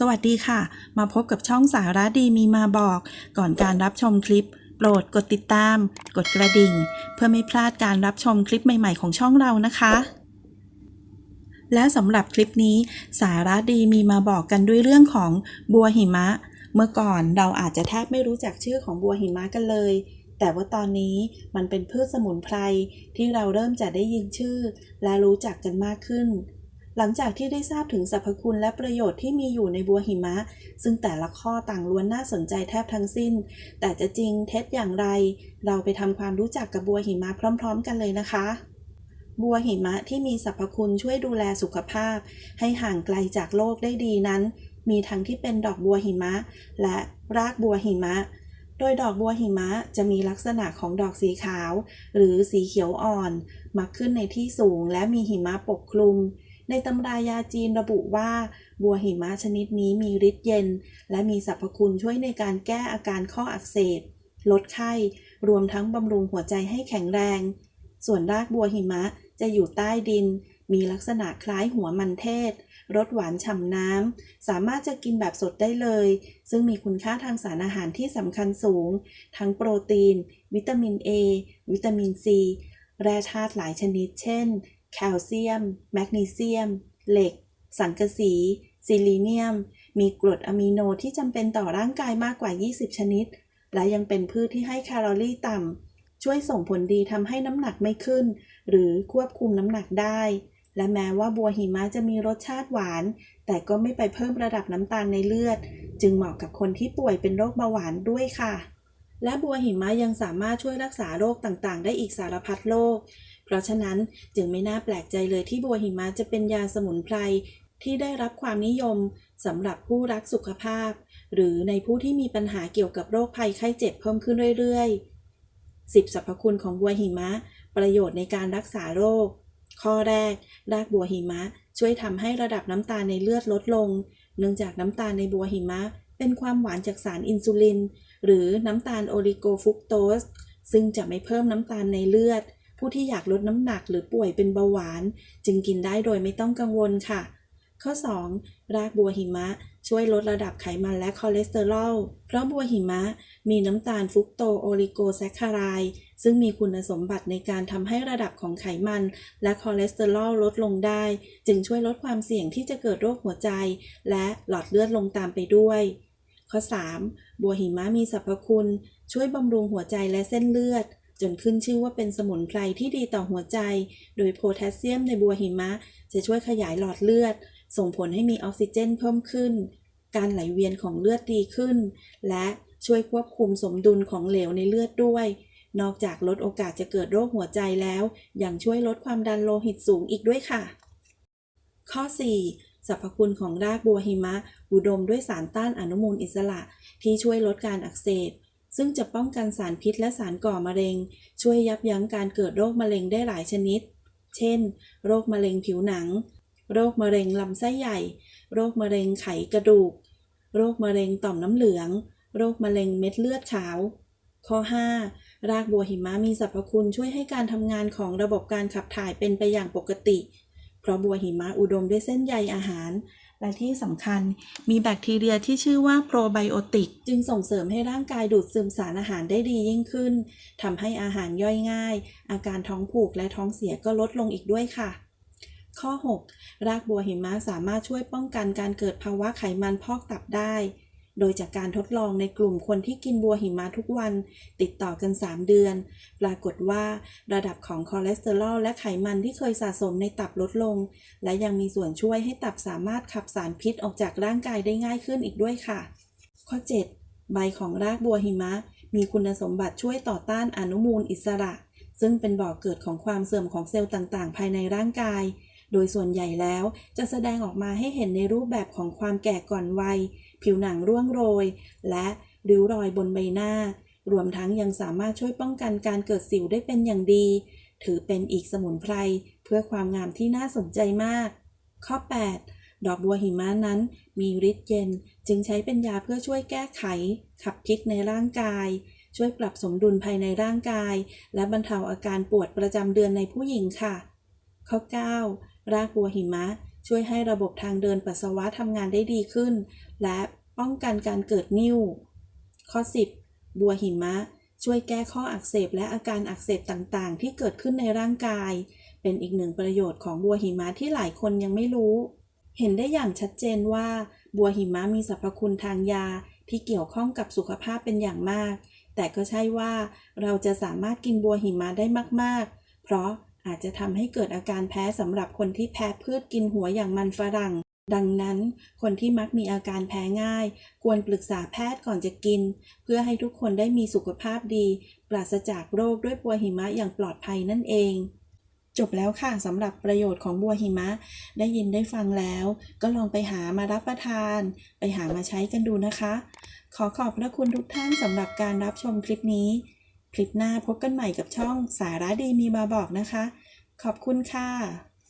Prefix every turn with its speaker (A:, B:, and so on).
A: สวัสดีค่ะ มาพบกับช่องสาระดีมีมาบอก ก่อนการรับชมคลิป โปรดกดติดตาม กดกระดิ่ง เพื่อไม่พลาดการรับชมคลิปใหม่ ๆ ของช่องเรานะคะ และสำหรับคลิปนี้ สาระดีมีมาบอกกันด้วยเรื่องของบัวหิมะ เมื่อก่อนเราอาจจะแทบไม่รู้จักชื่อของบัวหิมะกันเลยแต่ว่าตอนนี้มันเป็นพืชสมุนไพรที่เราเริ่มจะได้ยินชื่อ และรู้จักกันมากขึ้น หลังจากที่ได้ทราบถึงสรรพคุณและประโยชน์ที่มีอยู่ในบัวหิมะ ซึ่งแต่ละข้อต่างล้วนน่าสนใจแทบทั้งสิ้น แต่จะจริงเท็จอย่างไร เราไปทำความรู้จักกับบัวหิมะพร้อม ๆ กันเลยนะคะ บัวหิมะที่มีสรรพคุณช่วยดูแลสุขภาพ ให้ห่างไกลจากโรคได้ดีนั้น มีทั้งที่เป็นดอกบัวหิมะ และรากบัวหิมะโดยดอกบัวหิมะจะมีลักษณะของดอกสีขาว หรือสีเขียวอ่อน มักขึ้นในที่สูงและมีหิมะปกคลุม ในตำรายาจีนระบุว่า บัวหิมะชนิดนี้มีฤทธิ์เย็น และมีสรรพคุณช่วยในการแก้อาการข้ออักเสบ ลดไข้ รวมทั้งบำรุงหัวใจให้แข็งแรง ส่วนรากบัวหิมะจะอยู่ใต้ดิน มีลักษณะคล้ายหัวมันเทศ รสหวานฉ่ำน้ำ สามารถจะกินแบบสดได้เลย ซึ่งมีคุณค่าทางสารอาหารที่สำคัญสูง ทั้งโปรตีน วิตามิน A วิตามิน C แร่ธาตุหลายชนิด เช่น แคลเซียม แมกนีเซียม เหล็ก สังกะสี ซิลิเนียม มีกรดอะมิโนที่จำเป็นต่อร่างกายมากกว่า 20 ชนิด และยังเป็นพืชที่ให้แคลอรี่ต่ำ ช่วยส่งผลดีทำให้น้ำหนักไม่ขึ้น หรือควบคุมน้ำหนักได้ และแม้ว่าบัวหิมะจะมีรสชาติหวาน แต่ก็ไม่ไปเพิ่มระดับน้ำตาลในเลือด จึงเหมาะกับคนที่ป่วยเป็นโรคเบาหวานด้วยค่ะและบัวหิมะยังสามารถช่วยรักษาโรคต่างๆ ได้อีกสารพัดโรค เพราะฉะนั้นจึงไม่น่าแปลกใจเลยที่บัวหิมะจะเป็นยาสมุนไพรที่ได้รับความนิยมสำหรับผู้รักสุขภาพ หรือในผู้ที่มีปัญหาเกี่ยวกับโรคภัยไข้เจ็บเพิ่มขึ้นเรื่อยๆ 10สรรพคุณของบัวหิมะ ประโยชน์ในการรักษาโรค ข้อแรก รากบัวหิมะช่วยทำให้ระดับน้ำตาลในเลือดลดลง เนื่องจากน้ำตาลในบัวหิมะ เป็นความหวานจากสารอินซูลิน หรือน้ำตาลโอลิโกฟุกโตสซึ่งจะไม่เพิ่มน้ำตาลในเลือด ผู้ที่อยากลดน้ำหนักหรือป่วยเป็นเบาหวาน จึงกินได้โดยไม่ต้องกังวลค่ะ ข้อ 2. รากบัวหิมะ ช่วยลดระดับไขมันและคอเลสเตอรอล เพราะบัวหิมะมีน้ำตาลฟุกโตโอลิโกแซคคารายซึ่งมีคุณสมบัติในการทำให้ระดับของไขมัน และคอเลสเตอรอลลดลงได้ จึงช่วยลดความเสี่ยงที่จะเกิดโรคหัวใจ และหลอดเลือดลงตามไปด้วยข้อ 3. บัวหิมะมีสรรพคุณ ช่วยบำรุงหัวใจและเส้นเลือด จนขึ้นชื่อว่าเป็นสมุนไพรที่ดีต่อหัวใจ โดยโพแทสเซียมในบัวหิมะ จะช่วยขยายหลอดเลือด ส่งผลให้มีออกซิเจนเพิ่มขึ้น การไหลเวียนของเลือดดีขึ้น และช่วยควบคุมสมดุลของเหลวในเลือดด้วย นอกจากลดโอกาสจะเกิดโรคหัวใจแล้ว ยังช่วยลดความดันโลหิตสูงอีกด้วยค่ะ ข้อ 4. สรรพคุณของรากบัวหิมะ อุดมด้วยสารต้านอนุมูลอิสระ ที่ช่วยลดการอักเสบ ซึ่งจะป้องกันสารพิษและสารก่อมะเร็ง ช่วยยับยั้งการเกิดโรคมะเร็งได้หลายชนิด เช่น โรคมะเร็งผิวหนัง โรคมะเร็งลำไส้ใหญ่ โรคมะเร็งไขกระดูก โรคมะเร็งต่อมน้ำเหลือง โรคมะเร็งเม็ดเลือดขาว ข้อ 5. รากบัวหิมะมีสรรพคุณช่วยให้การทำงานของระบบการขับถ่ายเป็นไปอย่างปกติ เพราะบัวหิมะอุดมด้วยเส้นใยอาหาร และที่สำคัญมีแบคทีเรียที่ชื่อว่าโปรไบโอติก จึงส่งเสริมให้ร่างกายดูดซึมสารอาหารได้ดียิ่งขึ้นทำให้อาหารย่อยง่าย อาการท้องผูกและท้องเสียก็ลดลงอีกด้วยค่ะข้อ 6 รากบัวหิมะสามารถช่วยป้องกันการเกิดภาวะไขมันพอกตับได้ โดยจากการทดลองในกลุ่มคนที่กินบัวหิมะทุกวัน ติดต่อกัน 3 เดือน ปรากฏว่าระดับของคอเลสเตอรอลและไขมันที่เคยสะสมในตับลดลง และยังมีส่วนช่วยให้ตับสามารถขับสารพิษออกจากร่างกายได้ง่ายขึ้นอีกด้วยค่ะ ข้อ 7 ใบของรากบัวหิมะ มีคุณสมบัติช่วยต่อต้านอนุมูลอิสระ ซึ่งเป็นบ่อกเกิดของความเสื่อมของเซลล์ต่างๆ ภายในร่างกายโดยส่วนใหญ่แล้วจะแสดงออกมาให้เห็นในรูปแบบของความแก่ก่อนวัย ผิวหนังร่วงโรย และริ้วรอยบนใบหน้า รวมทั้งยังสามารถช่วยป้องกันการเกิดสิวได้เป็นอย่างดี ถือเป็นอีกสมุนไพรเพื่อความงามที่น่าสนใจมาก ข้อ 8 ดอกบัวหิมะนั้น มีฤทธิ์เย็น จึงใช้เป็นยาเพื่อช่วยแก้ไข ขับพิษในร่างกาย ช่วยปรับสมดุลภายในร่างกาย และบรรเทาอาการปวดประจำเดือนในผู้หญิงค่ะ ข้อ 9 รากบัวหิมะ ช่วยให้ระบบทางเดินปัสสาวะทำงานได้ดีขึ้น และป้องกันการเกิดนิ่ว ข้อ 10 บัวหิมะ ช่วยแก้ข้ออักเสบและอาการอักเสบต่างๆ ที่เกิดขึ้นในร่างกาย เป็นอีกหนึ่งประโยชน์ของบัวหิมะที่หลายคนยังไม่รู้ เห็นได้อย่างชัดเจนว่า บัวหิมะมีสรรพคุณทางยาที่เกี่ยวข้องกับสุขภาพเป็นอย่างมาก แต่ก็ใช่ว่าเราจะสามารถกินบัวหิมะได้มากๆ เพราะ อาจจะทำให้เกิดอาการแพ้สำหรับคนที่แพ้พืชกินหัวอย่างมันฝรั่ง ดังนั้น คนที่มักมีอาการแพ้ง่าย ควรปรึกษาแพทย์ก่อนจะกิน เพื่อให้ทุกคนได้มีสุขภาพดี ปราศจากโรคด้วยบัวหิมะอย่างปลอดภัยนั่นเองจบแล้วค่ะสำหรับประโยชน์ของบัวหิมะ ได้ยินได้ฟังแล้ว ก็ลองไปหามารับประทาน ไปหามาใช้กันดูนะคะ ขอขอบพระคุณทุกท่านสำหรับการรับชมคลิปนี้ คลิปหน้าพบกันใหม่กับช่องสาระดีมีมาบอกนะคะ ขอบคุณค่ะ